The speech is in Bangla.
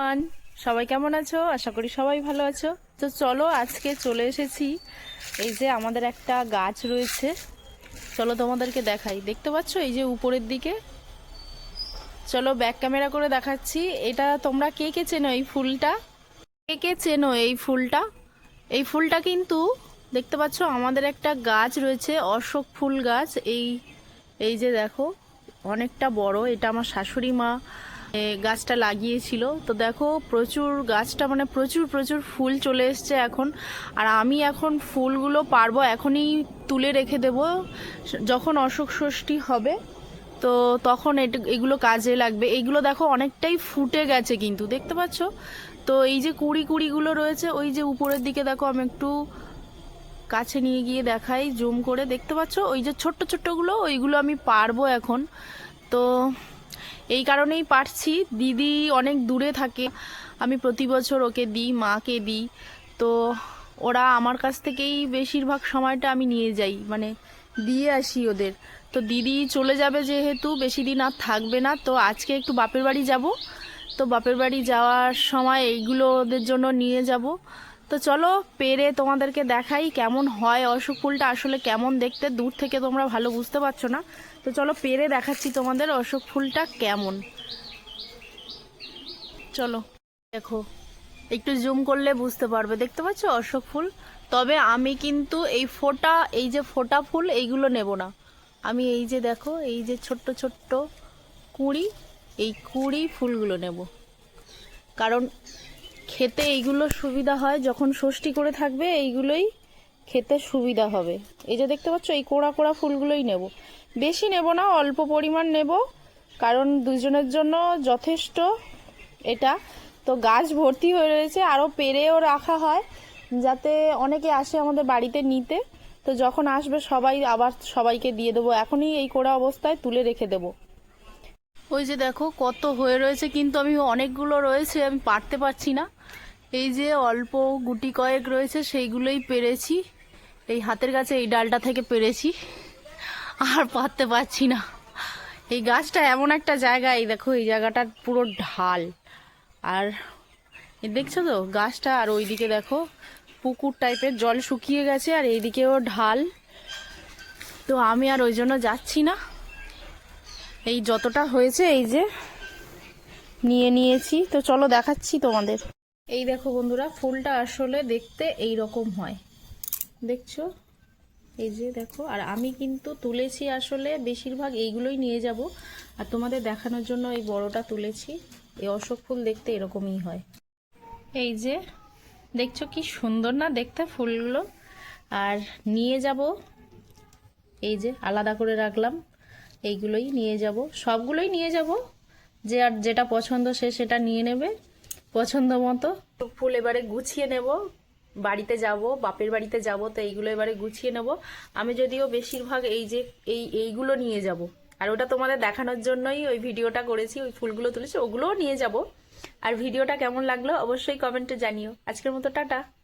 everyone, সবাই কেমন আছো? আশা করি সবাই ভালো আছো। তো চলো আজকে চলে এসেছি। এই যে আমাদের একটা গাছ রয়েছে। চলো তোমাদেরকে দেখাই। দেখতে পাচ্ছ? এই যে উপরের দিকে। চলো ব্যাক ক্যামেরা করে দেখাচ্ছি। এটা তোমরা কে কে চেনো এই ফুলটা? কে কে চেনো এই ফুলটা? এই ফুলটা কিন্তু দেখতে পাচ্ছো আমাদের একটা গাছ রয়েছে অশোক ফুল গাছ। এই এই যে দেখো অনেকটা বড়। এটা আমার শাশুড়ি মা গাছটা লাগিয়েছিল। তো দেখো, প্রচুর গাছটা মানে প্রচুর প্রচুর ফুল চলে এসছে এখন। আর আমি এখন ফুলগুলো পারব, এখনই তুলে রেখে দেব, যখন অশোক ষষ্ঠী হবে। তো তখন এগুলো কাজে লাগবে। এইগুলো দেখো, অনেকটাই ফুটে গেছে কিন্তু, দেখতে পাচ্ছ? তো এই যে কুড়ি, কুড়িগুলো রয়েছে, ওই যে উপরের দিকে দেখো, আমি একটু কাছে নিয়ে গিয়ে দেখাই, জুম করে। দেখতে পাচ্ছ? ওই যে ছোট্ট, ছোট্টগুলো, ওইগুলো আমি পারব এখন। তো এই কারণেই পারছি। দিদি অনেক দূরে থাকে। আমি প্রতি বছর ওকে দিই, মাকে দিই। তো ওরা আমার কাছ থেকেই বেশিরভাগ সময়টা আমি নিয়ে যাই মানে দিয়ে আসি ওদের। তো দিদি চলে যাবে যেহেতু, বেশি দিন আর থাকবে না। তো আজকে একটু বাপের বাড়ি যাব। তো বাপের বাড়ি যাওয়ার সময় এইগুলো ওদের জন্য নিয়ে যাব। তো চলো পেরে তোমাদেরকে দেখাই কেমন হয় অশোক ফুলটা, আসলে কেমন দেখতে, দূর থেকে তোমরা ভালো বুঝতে পারছ না। তো চলো পেরে দেখাচ্ছি তোমাদের অশোক ফুলটা কেমন। চলো, দেখো, একটু জুম করলে বুঝতে পারবে, দেখতে পাচ্ছ অশোক ফুল? তবে আমি কিন্তু এই ফোটা, এই যে ফোটা ফুল, এইগুলো নেব না। আমি এই যে দেখো, এই যে ছোট্ট ছোট্ট কুঁড়ি, এই কুঁড়ি ফুলগুলো নেব। কারণ খেতে এইগুলো সুবিধা হয়, যখন ষষ্ঠী করে থাকবে এইগুলোই খেতে সুবিধা হবে। এই যে দেখতে পাচ্ছ, এই কোড়া কোড়া ফুলগুলোই নেব। বেশি নেব না, অল্প পরিমাণ নেব, কারণ দুজনের জন্য যথেষ্ট এটা। তো গাছ ভর্তি হয়ে রয়েছে, আরও পেরেও রাখা হয়, যাতে অনেকে আসে আমাদের বাড়িতে নিতে। তো যখন আসবে সবাই আবার সবাইকে দিয়ে দেবো। এখনই এই কোড়া অবস্থায় তুলে রেখে দেবো। ওই যে দেখো, কত হয়ে রয়েছে, কিন্তু আমি অনেকগুলো রয়েছে, আমি পারতে পারছি না। এই যে অল্প গুটি কয়েক রয়েছে, সেইগুলোই পেরেছি। এই হাতের কাছে এই ডালটা থেকে পেরেছি, আর পারতে পারছি না। এই গাছটা এমন একটা জায়গা, এই দেখো, এই জায়গাটা পুরো ঢাল। আর দেখছ তো, গাছটা, আর ওইদিকে দেখো, পুকুর টাইপের জল শুকিয়ে গেছে, আর এইদিকেও ঢাল। তো আমি আর ওই জন্য যাচ্ছি না। এই যতটা হয়েছে, এই যে নিয়ে নিয়েছি। তো চলো দেখাচ্ছি তোমাদের। এই দেখো বন্ধুরা, ফুলটা আসলে দেখতে এই রকম হয়। দেখছ? এই যে দেখো, আর আমি কিন্তু তুলেছি আসলে বেশিরভাগ এইগুলোই নিয়ে যাব। আর তোমাদের দেখানোর জন্য এই বড়টা তুলেছি। এই অশোক ফুল দেখতে এরকমই হয়। এই যে, দেখছ কি সুন্দর না দেখতে ফুলগুলো? আর নিয়ে যাব। এই যে, আলাদা করে রাখলাম। এইগুলোই নিয়ে যাব। সবগুলোই নিয়ে যাব। যে আর যেটা পছন্দ সে সেটা নিয়ে নেবে। পছন্দ মতো ফুল এবারে গুছিয়ে নেব। বাড়িতে যাব, বাপের বাড়িতে যাব, তো এইগুলো এবারে গুছিয়ে নেব। আমি যদিও বেশিরভাগ এই যে, এই, এইগুলো নিয়ে যাব। আর ওটা তোমাদের দেখানোর জন্যই ওই ভিডিওটা করেছি, ওই ফুলগুলো তুলেছি, ওগুলোও নিয়ে যাব। আর ভিডিওটা কেমন লাগল অবশ্যই কমেন্টে জানিও। আজকের মতো টাটা।